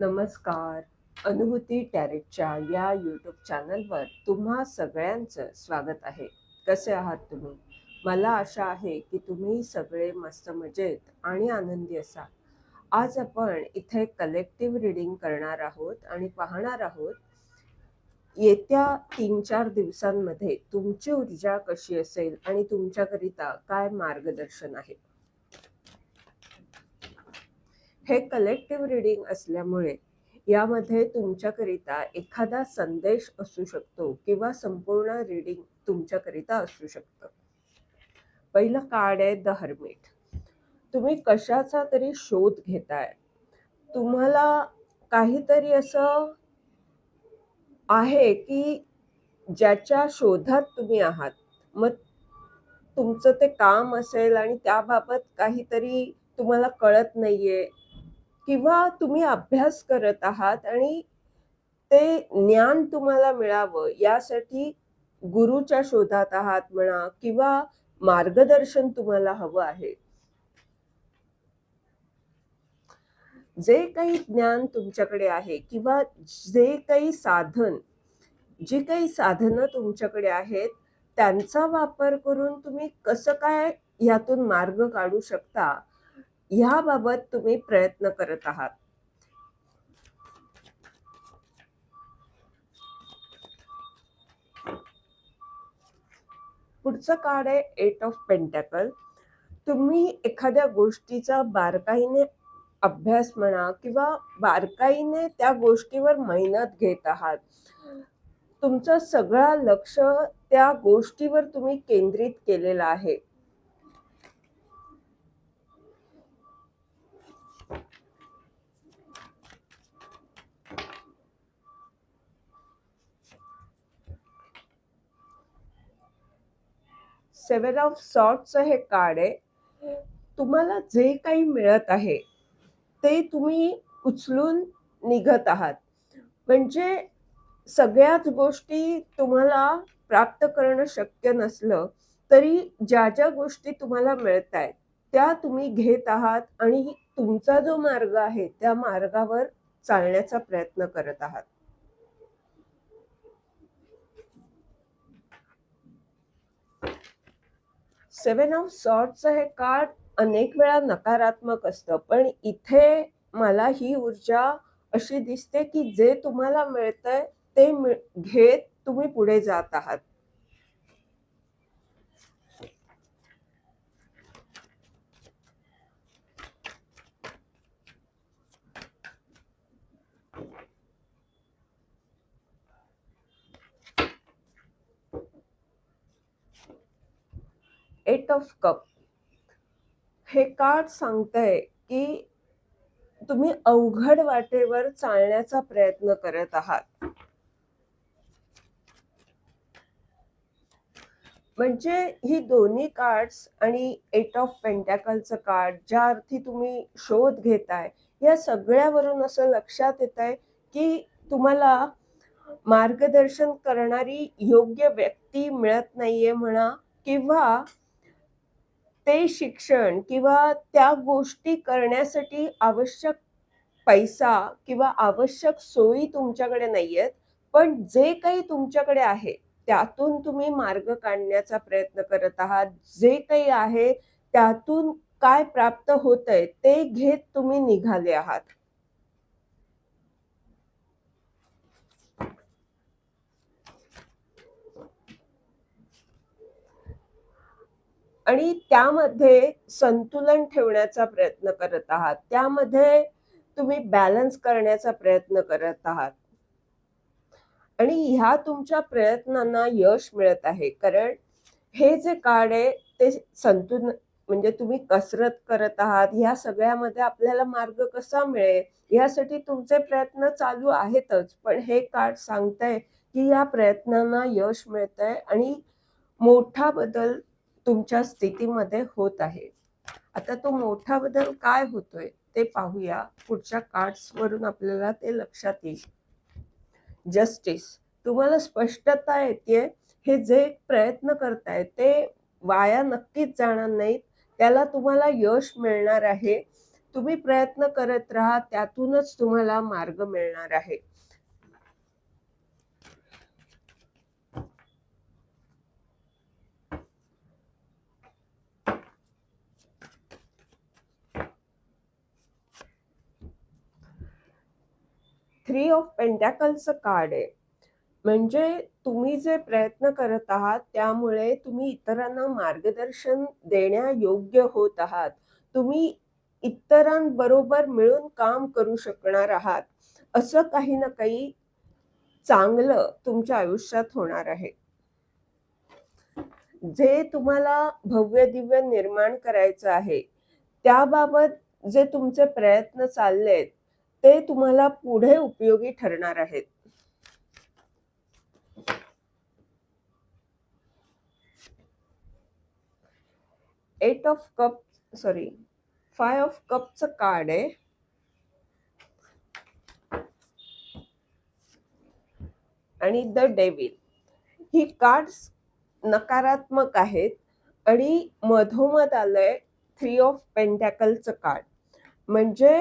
नमस्कार. अनुभूती टॅरेटच्या या यूट्यूब चॅनलवर तुम्हा सगळ्यांचं स्वागत आहे. कसे आहात तुम्ही? मला आशा आहे की तुम्ही सगळे मस्त मजेत आणि आनंदी असाल. आज आपण इथे कलेक्टिव्ह रिडिंग करणार आहोत आणि पाहणार आहोत येत्या तीन चार दिवसांमध्ये तुमची ऊर्जा कशी असेल आणि तुमच्याकरिता काय मार्गदर्शन आहे? हे कलेक्टिव्ह रिडिंग असल्यामुळे यामध्ये तुमच्याकरिता एखादा संदेश असू शकतो किंवा संपूर्ण रिडिंग तुमच्याकरिता असू शकतं. पहिलं कार्ड आहे द हर्मिट तुम्ही कशाचा तरी शोध घेताय. तुम्हाला काहीतरी असं आहे की ज्याच्या शोधात तुम्ही आहात. मग तुमचं ते काम असेल आणि त्याबाबत काहीतरी तुम्हाला कळत नाहीये. किंवा तुम्ही अभ्यास करत आहात आणि ते ज्ञान तुम्हाला मिळावं यासाठी गुरुच्या शोधात आहात म्हणा किंवा मार्गदर्शन तुम्हाला हवं आहे. जे काही ज्ञान तुमच्याकडे आहे किंवा जे काही साधन जी काही साधनं तुमच्याकडे आहेत त्यांचा वापर करून तुम्ही कसं काय यातून मार्ग काढू शकता ह्याबाबत तुम्ही प्रयत्न करत आहात. पुढचं कार्ड आहे एट ऑफ पेंटॅकल तुम्ही एखाद्या गोष्टीचा बारकाईने अभ्यास म्हणा किंवा बारकाईने त्या गोष्टीवर मेहनत घेत आहात. तुमचं सगळं लक्ष त्या गोष्टीवर तुम्ही केंद्रित केलेलं आहे. सेवन ऑफ सॉर्टचं हे कार्ड आहे. तुम्हाला जे काही मिळत आहे ते तुम्ही उचलून निघत आहात. म्हणजे सगळ्याच गोष्टी तुम्हाला प्राप्त करणं शक्य नसलं तरी ज्या ज्या गोष्टी तुम्हाला मिळत आहेत त्या तुम्ही घेत आहात आणि तुमचा जो मार्ग आहे त्या मार्गावर चालण्याचा प्रयत्न करत आहात. सेवन ऑफ सॉर्टचं हे कार्ड अनेक वेळा नकारात्मक असतं. पण इथे मला ही ऊर्जा अशी दिसते की जे तुम्हाला मिळतंय ते घेत तुम्ही पुढे जात आहात. एट ऑफ कप हे कार्ड सांगतंय की तुम्ही अवघड वाटेवर चालण्याचा प्रयत्न करत आहात. म्हणजे ही दोन्ही कार्ड्स आणि एट ऑफ पेंटॅकलचं कार्ड ज्या अर्थी तुम्ही शोध घेताय या सगळ्यावरून असं लक्षात येत आहे की तुम्हाला मार्गदर्शन करणारी योग्य व्यक्ती मिळत नाहीये म्हणा किंवा ते शिक्षण किंवा त्या गोष्टी करण्यासाठी आवश्यक पैसा किंवा आवश्यक सोयी तुमच्याकडे नाही आहेत पण जे काही तुमच्याकडे आहे त्यातून तुम्ही मार्ग काढण्याचा प्रयत्न करत आहात. जे काही आहे त्यातून काय प्राप्त होत आहे ते घेत तुम्ही निघाले आहात. आणि त्यामध्ये संतुलन ठेवण्याचा प्रयत्न करत आहात. त्यामध्ये तुम्ही बॅलन्स करण्याचा प्रयत्न करत आहात. आणि ह्या तुमच्या प्रयत्नांना यश मिळत आहे. कारण हे जे कार्ड आहे ते संतुलन म्हणजे तुम्ही कसरत करत आहात. ह्या सगळ्यामध्ये आपल्याला मार्ग कसा मिळेल? यासाठी तुमचे प्रयत्न चालू आहेतच. पण हे कार्ड सांगतंय की या प्रयत्नांना यश मिळत आहे आणि मोठा बदल तुमच्या स्थितीमध्ये होत आहे. आता तो मोठा बदल काय होतोय ते पाहूया. पुढच्या कार्ड्स वरून आपल्याला ते लक्षात येईल. जस्टिस तुम्हाला स्पष्टता येते हे जे प्रयत्न करताय ते वाया नक्कीच जाणार नाहीत. त्याला तुम्हाला यश मिळणार आहे. तुम्ही प्रयत्न करत राहा त्यातूनच तुम्हाला मार्ग मिळणार आहे. थ्री ऑफ पेंटॅकलचं कार्ड आहे. म्हणजे तुम्ही जे प्रयत्न करत आहात त्यामुळे तुम्ही इतरांना मार्गदर्शन देण्यायोग्य होत आहात. तुम्ही इतरांबरोबर मिळून काम करू शकणार आहात. असं काही ना काही चांगलं तुमच्या आयुष्यात होणार आहे. जे तुम्हाला भव्य दिव्य निर्माण करायचं आहे त्याबाबत जे तुमचे प्रयत्न चाललेत ते तुम्हाला पुढे उपयोगी ठरणार आहेत. Eight of cup sorry five of कपचं card आहे. आणि द डेविल ही कार्ड्स नकारात्मक आहेत आणि मधोमध आलंय थ्री ऑफ पेंटॅकलचं कार्ड म्हणजे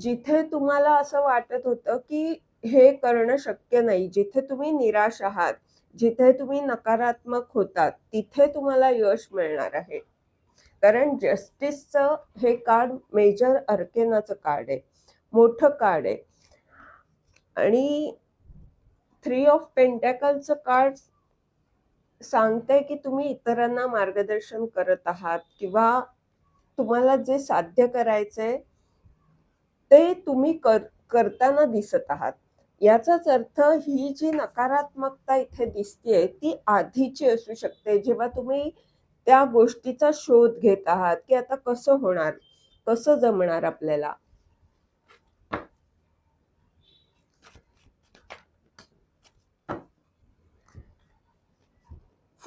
जिथे तुम्हाला असं वाटत होतं की हे करणं शक्य नाही जिथे तुम्ही निराश आहात जिथे तुम्ही नकारात्मक होतात तिथे तुम्हाला यश मिळणार आहे. कारण जस्टिसचं हे कार्ड मेजर अर्केनाचं कार्ड आहे. मोठं कार्ड आहे. आणि थ्री ऑफ पेंटॅकलचं कार्ड सांगते की तुम्ही इतरांना मार्गदर्शन करत आहात किंवा तुम्हाला जे साध्य करायचंय ते तुम्ही कर करताना दिसत आहात. याचाच अर्थ ही जी नकारात्मकता इथे दिसतेय ती आधीची असू शकते. जेव्हा तुम्ही त्या गोष्टीचा शोध घेत आहात की आता कसं होणार कसं जमणार आपल्याला?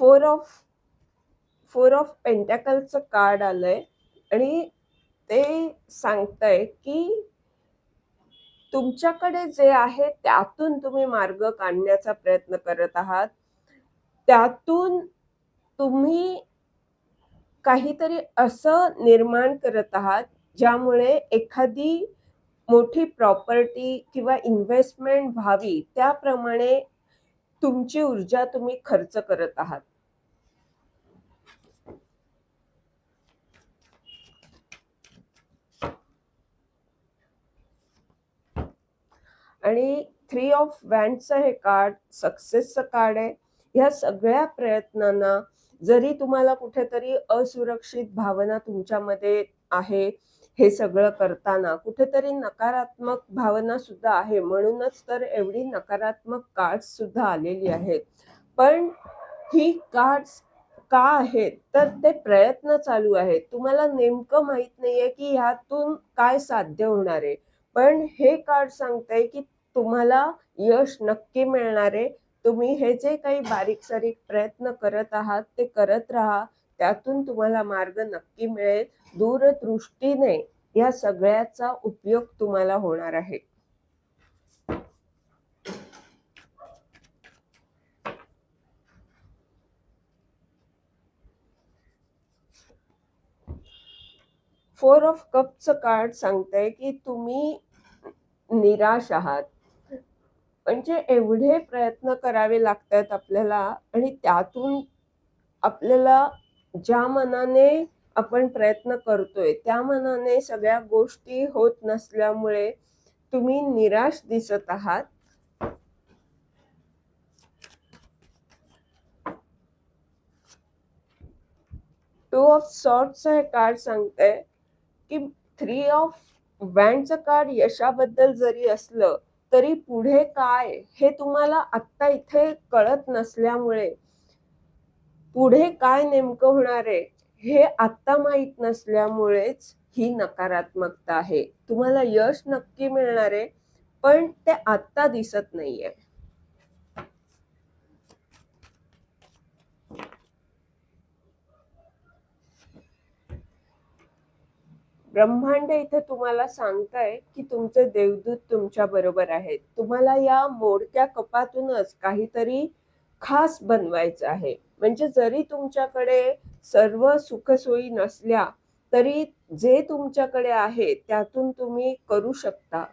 फोर ऑफ फोर ऑफ पेंटॅकलचं कार्ड आलंय आणि ते सांगतंय की तुमच्याकडे जे आहे त्यातून तुम्ही मार्ग काढण्याचा प्रयत्न करत आहात. त्यातून तुम्ही काहीतरी असं निर्माण करत आहात ज्यामुळे एखादी मोठी प्रॉपर्टी किंवा इन्व्हेस्टमेंट व्हावी त्याप्रमाणे तुमची ऊर्जा तुम्ही खर्च करत आहात. आणि थ्री ऑफ वॅन्डचं हे कार्ड सक्सेसचं कार्ड आहे. ह्या सगळ्या प्रयत्नांना जरी तुम्हाला कुठेतरी असुरक्षित भावना तुमच्यामध्ये आहे हे सगळं करताना कुठेतरी नकारात्मक भावना सुद्धा आहे. म्हणूनच तर एवढी नकारात्मक कार्ड्स सुद्धा आलेली आहेत. पण ही कार्ड्स का आहेत? तर ते प्रयत्न चालू आहेत. तुम्हाला नेमकं माहीत नाहीये की ह्यातून काय साध्य होणार आहे. पण हे कार्ड सांगतंय की तुम्हाला यश नक्की मिळणार. आहे तुम्ही हे जे काही बारीक सारीक प्रयत्न करत आहात ते करत राहा. त्यातून तुम्हाला मार्ग नक्की मिळेल. दूरदृष्टीने या सगळ्याचा उपयोग तुम्हाला होणार आहे. फोर ऑफ कपचं कार्ड सांगतंय की तुम्ही निराश आहात. म्हणजे एवढे प्रयत्न करावे लागतात आपल्याला आणि त्यातून आपल्याला ज्या मनाने आपण प्रयत्न करतोय त्या मनाने सगळ्या गोष्टी होत नसल्यामुळे तुम्ही निराश दिसत आहात. टू ऑफ सॉर्टचं हे कार्ड सांगते की थ्री ऑफ वॅन्डचं कार्ड यशाबद्दल जरी असलं तरी पुढे काय हे तुम्हाला आत्ता इथे कळत नसल्यामुळे पुढे काय नेमकं होणार आहे हे आत्ता माहीत नसल्यामुळेच ही नकारात्मकता आहे. तुम्हाला यश नक्की मिळणार आहे पण ते आत्ता दिसत नाहीये. ब्रह्मांड इथे तुम्हाला सांगताय की तुमचे देवदूत तुमच्या बरोबर आहेत. तुम्हाला या मोडक्या कपातूनच काहीतरी खास बनवायचं आहे. म्हणजे जरी तुमच्याकडे सर्व सुखसोयी नसल्या तरी जे तुमच्याकडे आहे त्यातून तुम्ही करू शकता.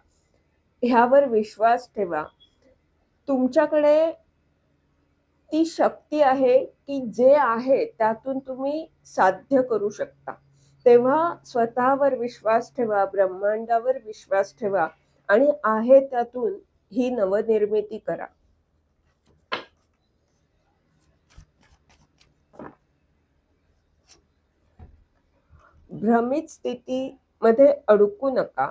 ह्यावर विश्वास ठेवा. तुमच्याकडे ती शक्ती आहे की जे आहे त्यातून तुम्ही साध्य करू शकता. तेव्हा स्वतःवर विश्वास ठेवा ब्रह्मांडावर विश्वास ठेवा आणि आहे त्यातून ही नवनिर्मिती करा. भ्रमित स्थितीमध्ये अडकू नका.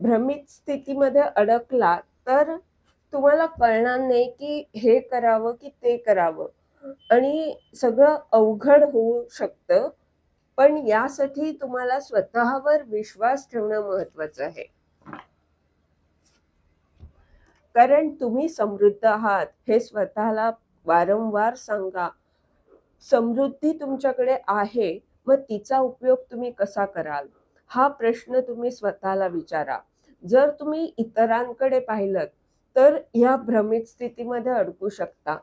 भ्रमित स्थितीमध्ये अडकला तर तुम्हाला कळणार नाही की हे करावं की ते करावं. आणि सगळं अवघड होऊ शकतं. पण यासाठी तुम्हाला स्वतःवर विश्वास ठेवणं महत्वाचं आहे. कारण तुम्ही समृद्ध आहात हे स्वतःला वारंवार सांगा. समृद्धी तुमच्याकडे आहे मग तिचा उपयोग तुम्ही कसा कराल? हा प्रश्न तुम्ही स्वतःला विचारा. जर तुम्ही इतरांकडे पाहिलं तर या भ्रमित स्थितीमध्ये अडकू शकता.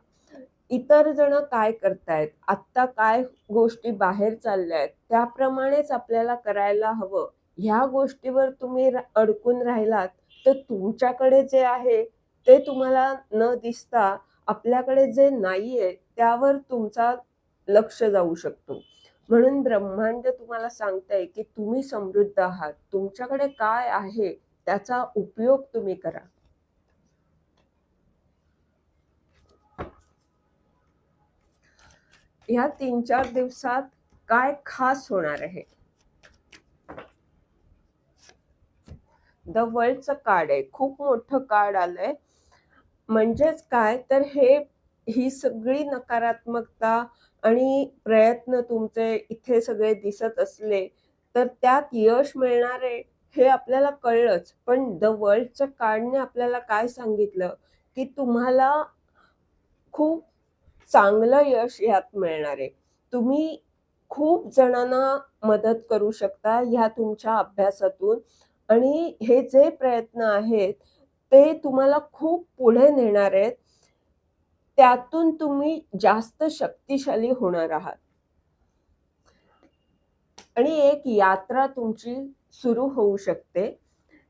इतर जण काय करतायत? आत्ता काय गोष्टी बाहेर चालल्या आहेत त्याप्रमाणेच आपल्याला करायला हवं. ह्या गोष्टीवर तुम्ही अडकून राहिलात तर तुमच्याकडे जे आहे ते तुम्हाला न दिसता आपल्याकडे जे नाहीये त्यावर तुमचा लक्ष जाऊ शकतो. म्हणून ब्रह्मांड तुम्हाला सांगताय की तुम्ही समृद्ध आहात. तुमच्याकडे काय आहे त्याचा उपयोग तुम्ही करा. ह्या तीन चार दिवसात काय खास होणार आहे? द वर्ल्डचं कार्ड आहे. खूप मोठं कार्ड आलंय. म्हणजेच काय? तर हे ही सगळी नकारात्मकता आणि प्रयत्न तुमचे इथे सगळे दिसत असले तर त्यात यश मिळणारे हे आपल्याला कळलंच. पण द वर्ल्डच्या कार्डने आपल्याला काय सांगितलं? की तुम्हाला खूप चांगलं यश यात मिळणार आहे. तुम्ही खूप जणांना मदत करू शकता ह्या तुमच्या अभ्यासातून. आणि हे जे प्रयत्न आहेत ते तुम्हाला खूप पुढे नेणार आहेत. त्यातून तुम्ही जास्त शक्तिशाली होणार आहात. आणि एक यात्रा तुमची सुरू होऊ शकते.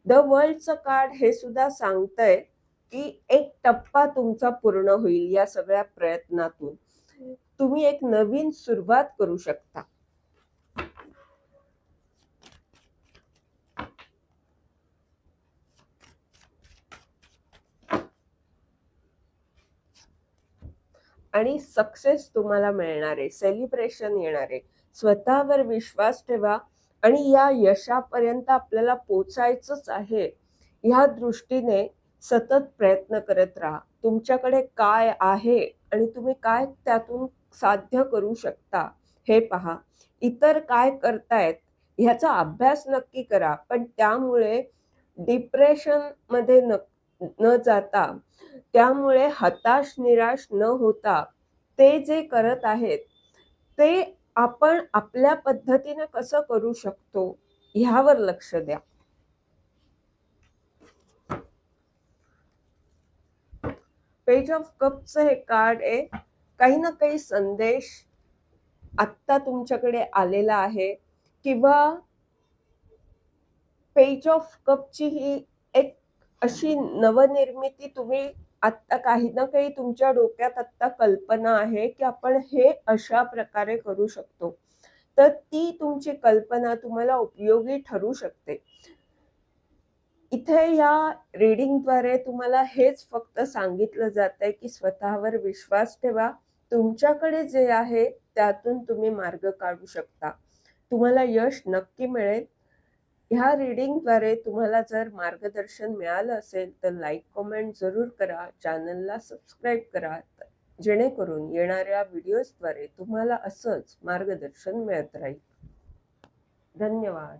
द वर्ल्डचं कार्ड हे सुद्धा सांगतंय. की एक टप्पा तुमचा पूर्ण होईल या सगळ्या प्रयत्नातून. तुम्ही एक नवीन सुरुवात करू शकता. आणि सक्सेस तुम्हाला मिळणार आहे. सेलिब्रेशन येणार आहे. स्वतःवर विश्वास ठेवा आणि या यशापर्यंत आपल्याला पोचायचंच आहे. ह्या दृष्टीने सतत प्रयत्न करत राहा. तुमच्याकडे काय आहे आणि तुम्ही काय त्यातून साध्य करू शकता हे पहा. इतर काय करतायत ह्याचा अभ्यास नक्की करा पण त्यामुळे डिप्रेशनमध्ये न न जाता त्यामुळे हताश निराश न होता ते जे करत आहेत ते आपण आपल्या पद्धतीने कसं करू शकतो ह्यावर लक्ष द्या. पेज ऑफ कपचं हे कार्ड आहे. काही ना काही संदेश आत्ता तुमच्याकडे आलेला आहे. किंवा पेज ऑफ कपची ही एक अशी नवनिर्मिती तुम्ही आत्ता काही ना काही तुमच्या डोक्यात आत्ता कल्पना आहे की आपण हे अशा प्रकारे करू शकतो. तर ती तुमची कल्पना तुम्हाला उपयोगी ठरू शकते. इथे या रीडिंगद्वारे तुम्हाला हेच फक्त सांगितलं जात आहे की स्वतःवर विश्वास ठेवा. तुमच्याकडे जे आहे त्यातून तुम्ही मार्ग काढू शकता. तुम्हाला यश नक्की मिळेल. ह्या रीडिंगद्वारे तुम्हाला जर मार्गदर्शन मिळालं असेल तर लाईक कमेंट जरूर करा. चॅनलला सबस्क्राईब करा. जेणेकरून येणाऱ्या व्हिडिओजद्वारे तुम्हाला असंच मार्गदर्शन मिळत राहील. धन्यवाद.